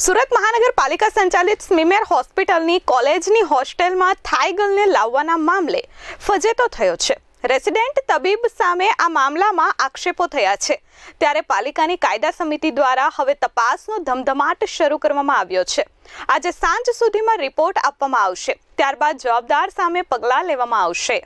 સુરત મહાનગરપાલિકા સંચાલિત સ્મીમેર હોસ્પિટલની કોલેજની હોસ્ટેલમાં થાઈ ગર્લને લાવવાના મામલે ફજેતો થયો છે. રેસિડેન્ટ તબીબ સામે આ મામલામાં આક્ષેપો થયા છે. ત્યારે પાલિકાની કાયદા સમિતિ દ્વારા હવે તપાસનો ધમધમાટ શરૂ કરવામાં આવ્યો છે. આજે સાંજ સુધીમાં રિપોર્ટ આપવામાં આવશે. ત્યારબાદ જવાબદાર સામે પગલાં લેવામાં આવશે.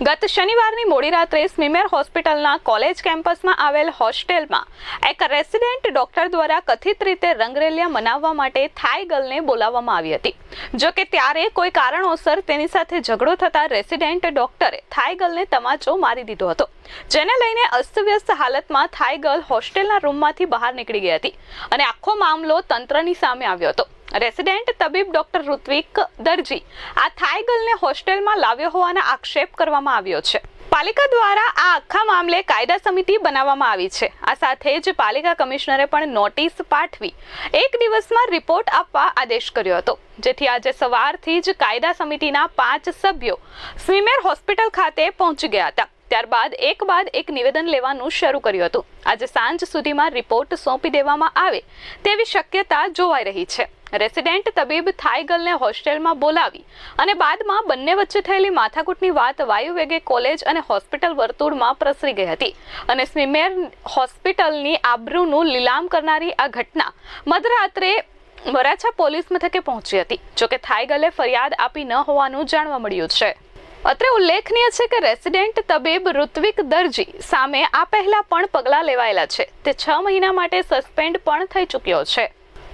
ગત શનિવારની મોડી રાત્રે સ્મીમેર હોસ્પિટલના કોલેજ કેમ્પસમાં આવેલ હોસ્ટેલમાં એક રેસિડેન્ટ ડોક્ટર દ્વારા કથિત રીતે રંગરેલિયા મનાવવા માટે થાઈ ગર્લને બોલાવવામાં આવી હતી. જો કે ત્યારે કોઈ કારણોસર તેની સાથે ઝઘડો થતા રેસિડેન્ટ ડોક્ટરે થાઈ ગર્લને તમાચો મારી દીધો હતો, જેને લઈને અસ્તવ્યસ્ત હાલતમાં થાઈ ગર્લ હોસ્ટેલના રૂમમાંથી બહાર નીકળી ગઈ હતી અને આખો મામલો તંત્રની સામે આવ્યો હતો. રેસિડેન્ટ તબીબ ડોક્ટર ઋત્વિક દરજી, આ થાઈગલને હોસ્ટેલમાં લાવ્યો હોવાના આક્ષેપ કરવામાં આવ્યો છે. પાલિકા દ્વારા આ આખા મામલે કાયદા સમિતિ બનાવવામાં આવી છે. આ સાથે જ પાલિકા કમિશનરે પણ નોટિસ પાઠવી, એક દિવસમાં રિપોર્ટ આપવા આદેશ કર્યો હતો. જેથી આજે સવારથી જ કાયદા સમિતિના પાંચ સભ્યો સ્વીમેર હોસ્પિટલ ખાતે પહોંચી ગયા હતા. ત્યારબાદ એક બાદ એક નિવેદન લેવાનું શરૂ કર્યું હતું. આજે સાંજ સુધીમાં રિપોર્ટ સોંપી દેવામાં આવે તેવી શક્યતા જોવાઈ રહી છે. રેસિડેન્ટ તબીબ થાઈગલને હોસ્ટેલમાં બોલાવી અને બાદમાં બંને વચ્ચે થયેલી માથાકૂટની વાત વાયુવેગે કોલેજ અને હોસ્પિટલ વર્તુળમાં પ્રસરી ગઈ હતી અને સ્મીમેર હોસ્પિટલની આબરૂનું લીલામ કરનારી આ ઘટના મધરાત્રે વરાછા પોલીસ મથકે પહોંચી હતી જોકે થાઈગલે ફરિયાદ આપી ન હોવાનું જાણવા મળ્યું છે. અત્રે ઉલ્લેખનીય છે કે રેસિડેન્ટ તબીબ ઋત્વિક દરજી સામે આ પહેલા પણ પગલાં લેવાયેલા છે. તે છ મહિના માટે સસ્પેન્ડ પણ થઈ ચૂક્યો છે.